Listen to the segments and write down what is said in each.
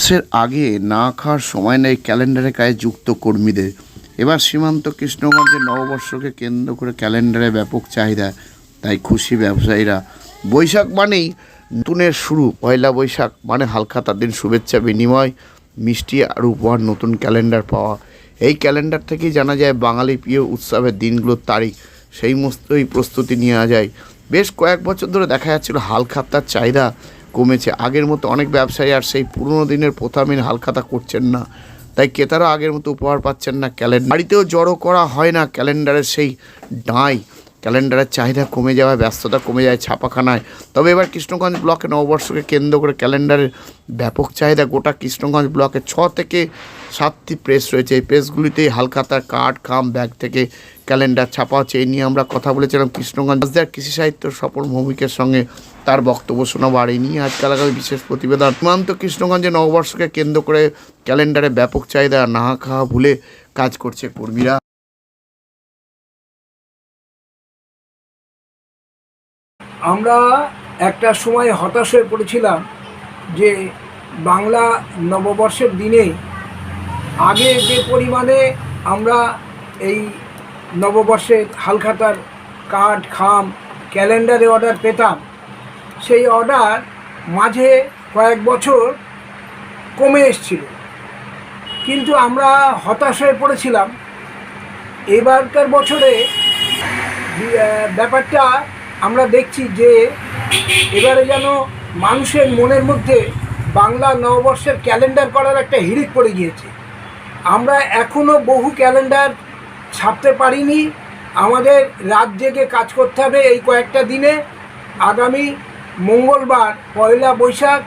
মাসের আগে না খাওয়ার সময় নেই ক্যালেন্ডারে গায়ে যুক্ত কর্মীদের। এবার সীমান্ত কৃষ্ণগঞ্জে নববর্ষকে কেন্দ্র করে ক্যালেন্ডারে ব্যাপক চাহিদা, তাই খুশি ব্যবসায়ীরা। বৈশাখ মানেই নতুনের শুরু, পয়লা বৈশাখ মানে হালখাতার দিন শুভেচ্ছা বিনিময়, মিষ্টি আর উপহার নতুন ক্যালেন্ডার পাওয়া। এই ক্যালেন্ডার থেকেই জানা যায় বাঙালি প্রিয় উৎসবের দিনগুলোর তারিখ, সেই মস্তই প্রস্তুতি নেওয়া যায়। বেশ কয়েক বছর ধরে দেখা যাচ্ছিল হালখাতার চাহিদা কমেছে। আগের মতো অনেক ব্যবসায়ী আর সেই পুরনো দিনের প্রথা মেনে হালখাতা করছেন না। তাই ক্রেতারা আগের মতো উপহার পাচ্ছেন না ক্যালেন্ডার। বাড়িতেও জড়ো করা হয় না ক্যালেন্ডারের সেই ডাঁই। ক্যালেন্ডারের চাহিদা কমে যাওয়ায়, ব্যস্ততা কমে যায় ছাপাখানায়। তবে এবার কৃষ্ণগঞ্জ ব্লকে নববর্ষকে কেন্দ্র করে ক্যালেন্ডারের ব্যাপক চাহিদা গোটা কৃষ্ণগঞ্জ ব্লকে ছ থেকে সাতটি প্রেস রয়েছে। এই প্রেসগুলিতেই হালখাতার কার্ড, খাম, ব্যাগ থেকে ক্যালেন্ডার ছাপা হচ্ছে। এই নিয়ে আমরা কথা বলেছিলাম কৃষ্ণগঞ্জ। কৃষি সাহিত্য স্বপন ভৌমিকের সঙ্গে তার বক্তব্য শোনাবো আর এই আজকাল আগামী বিশেষ প্রতিবেদন। সীমান্ত কৃষ্ণগঞ্জে নববর্ষকে কেন্দ্র করে ক্যালেন্ডারে ব্যাপক চাহিদা না খাওয়া ভুলে কাজ করছে কর্মীরা। আমরা একটা সময় হতাশ হয়ে পড়েছিলাম যে বাংলা নববর্ষের দিনে আগে যে পরিমাণে আমরা এই নববর্ষের হালখাতার, কাঠ, খাম, ক্যালেন্ডারে অর্ডার পেতাম সেই অর্ডার মাঝে কয়েক বছর কমে এসছিল। কিন্তু আমরা হতাশ হয়ে পড়েছিলাম। এবারকার বছরে ব্যাপারটা আমরা দেখছি যে এবারে যেন মানুষের মনের মধ্যে বাংলা নববর্ষের ক্যালেন্ডার করার একটা হিড়িক পড়ে গিয়েছে। আমরা এখনও বহু ক্যালেন্ডার ছাপতে পারিনি। আমাদের রাত জেগে কাজ করতে হবে এই কয়েকটা দিনে। আগামী মঙ্গলবার পয়লা বৈশাখ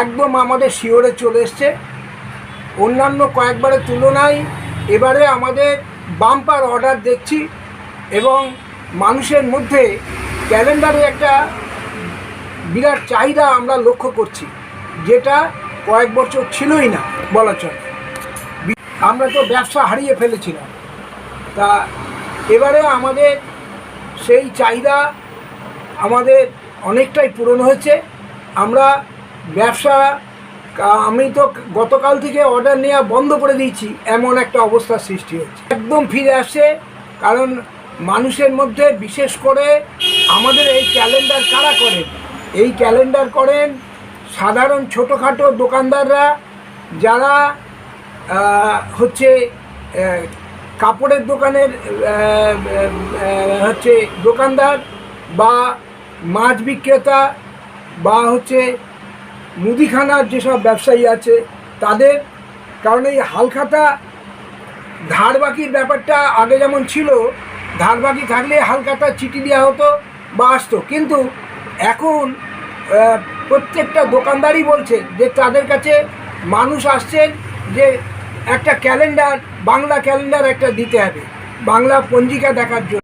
একদম আমাদের শিওরে চলে এসছে। অন্যান্য কয়েকবারের তুলনায় এবারে আমাদের বাম্পার অর্ডার দেখছি এবং মানুষের মধ্যে ক্যালেন্ডারে একটা বিরাট চাহিদা আমরা লক্ষ্য করছি, যেটা কয়েক বছর ছিলই না, বলা চলে। আমরা তো ব্যবসা হারিয়ে ফেলেছিলাম। তা এবারে আমাদের সেই চাহিদা আমাদের অনেকটাই পূরণ হয়েছে। আমরা ব্যবসা আমি তো গতকাল থেকে অর্ডার নেওয়া বন্ধ করে দিয়েছি। এমন একটা অবস্থার সৃষ্টি হচ্ছে একদম ফিরে আসে, কারণ মানুষের মধ্যে বিশেষ করে আমাদের এই ক্যালেন্ডার কারা করেন? এই ক্যালেন্ডার করেন সাধারণ ছোটোখাটো দোকানদাররা যারা হচ্ছে কাপড়ের দোকানের হচ্ছে দোকানদার বা মাছ বিক্রেতা বা হচ্ছে মুদিখানার যেসব ব্যবসায়ী আছে, তাদের কারণ এই হালখাতা ধার বাকির ব্যাপারটা আগে যেমন ছিল ধার বাকি থাকলে হালখাতা চিঠি দেওয়া হতো বা আসতো। কিন্তু এখন প্রত্যেকটা দোকানদারই বলছে যে তাদের কাছে মানুষ আসছেন যে একটা ক্যালেন্ডার, বাংলা ক্যালেন্ডার একটা দিতে হবে, বাংলা পঞ্জিকা দেখার জন্য।